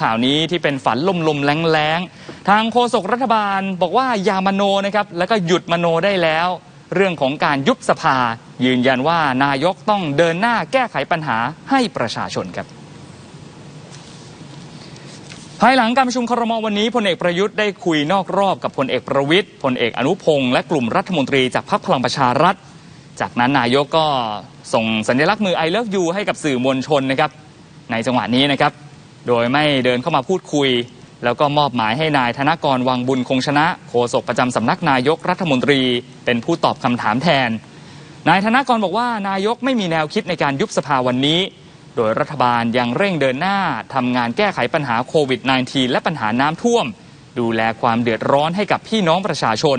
ข่าวนี้ที่เป็นฝันลมๆแรงๆ ทางโฆษกรัฐบาลบอกว่าอย่ามโนนะครับ แล้วก็หยุดมโนได้แล้ว เรื่องของการยุบสภา ยืนยันว่านายกต้องเดินหน้าแก้ไขปัญหาให้ประชาชนครับ ภายหลังการประชุมครมวันนี้พลเอกประยุทธ์ได้คุยนอกรอบกับพลเอกประวิทย์พลเอกอนุพงศ์และกลุ่มรัฐมนตรีจากพรรคพลังประชารัฐ จากนั้นนายกก็ส่งสัญลักษณ์มือ I love you ให้กับสื่อมวลชนนะครับ ในจังหวะนี้นะครับ โดยไม่เดินเข้ามาพูดคุย แล้วก็มอบหมายให้นายธนกรวังบุญคงชนะโฆษกประจำสำนักนายกรัฐมนตรี เป็นผู้ตอบคำถามแทน นายธนกรบอกว่านายกไม่มีแนวคิดในการยุบสภาวันนี้ โดยรัฐบาลยังเร่งเดินหน้าทำงานแก้ไขปัญหาโควิด -19 และปัญหาน้ำท่วม ดูแลความเดือดร้อนให้กับพี่น้องประชาชน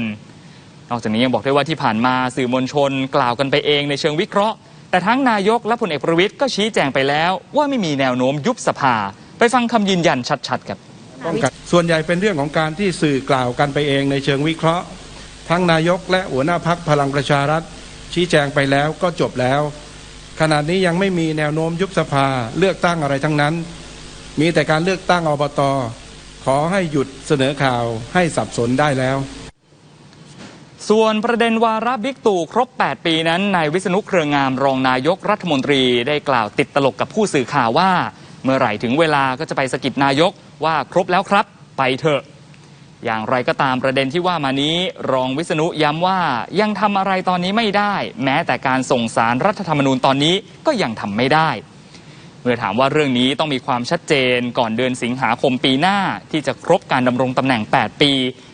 นอกจากนี้ยังบอกด้วยว่าที่ผ่านมาสื่อมวลชน กล่าวกันไปเองในเชิงวิเคราะห์แต่ทั้งนายกและพลเอกประวิทย์ก็ชี้แจงไปแล้วว่าไม่มีแนวโน้มยุบสภา ไปฟังคำยืนยันชัดๆครับ ป้องกันส่วนใหญ่เป็นเรื่องของการที่สื่อกล่าวกันไปเองในเชิงวิเคราะห์ ทั้งนายกและหัวหน้าพักพลังประชารัฐ ชี้แจงไปแล้วก็จบแล้ว ขณะนี้ยังไม่มีแนวโน้มยุบสภาเลือกตั้งอะไรทั้งนั้น มีแต่การเลือกตั้งอบต ขอให้หยุดเสนอข่าวให้สับสนได้แล้ว ส่วนประเด็นวาระบิ๊กตู่ครบ 8 ปีนั้นนายวิษณุเครืองามรองนายกรัฐมนตรีได้กล่าวติดตลกกับผู้สื่อข่าวว่า เมื่อไหร่ถึงเวลาก็จะไปสกิดนายกว่าครบแล้วครับไปเถอะ อย่างไรก็ตามประเด็นที่ว่ามานี้ รองวิษณุย้ำว่ายังทำอะไรตอนนี้ไม่ได้ แม้แต่การส่งสารรัฐธรรมนูญตอนนี้ก็ยังทำไม่ได้ เมื่อถามว่าเรื่องนี้ต้องมีความชัดเจนก่อนเดือนสิงหาคมปีหน้าที่จะครบการดำรงตำแหน่ง 8 ปี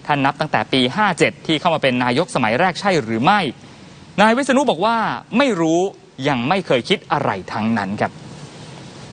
ท่านนับตั้งแต่ปี 57 ที่เข้ามาเป็นนายกสมัยแรกใช่หรือไม่ นายวิษณุบอกว่าไม่รู้ยังไม่เคยคิดอะไรทั้งนั้นครับ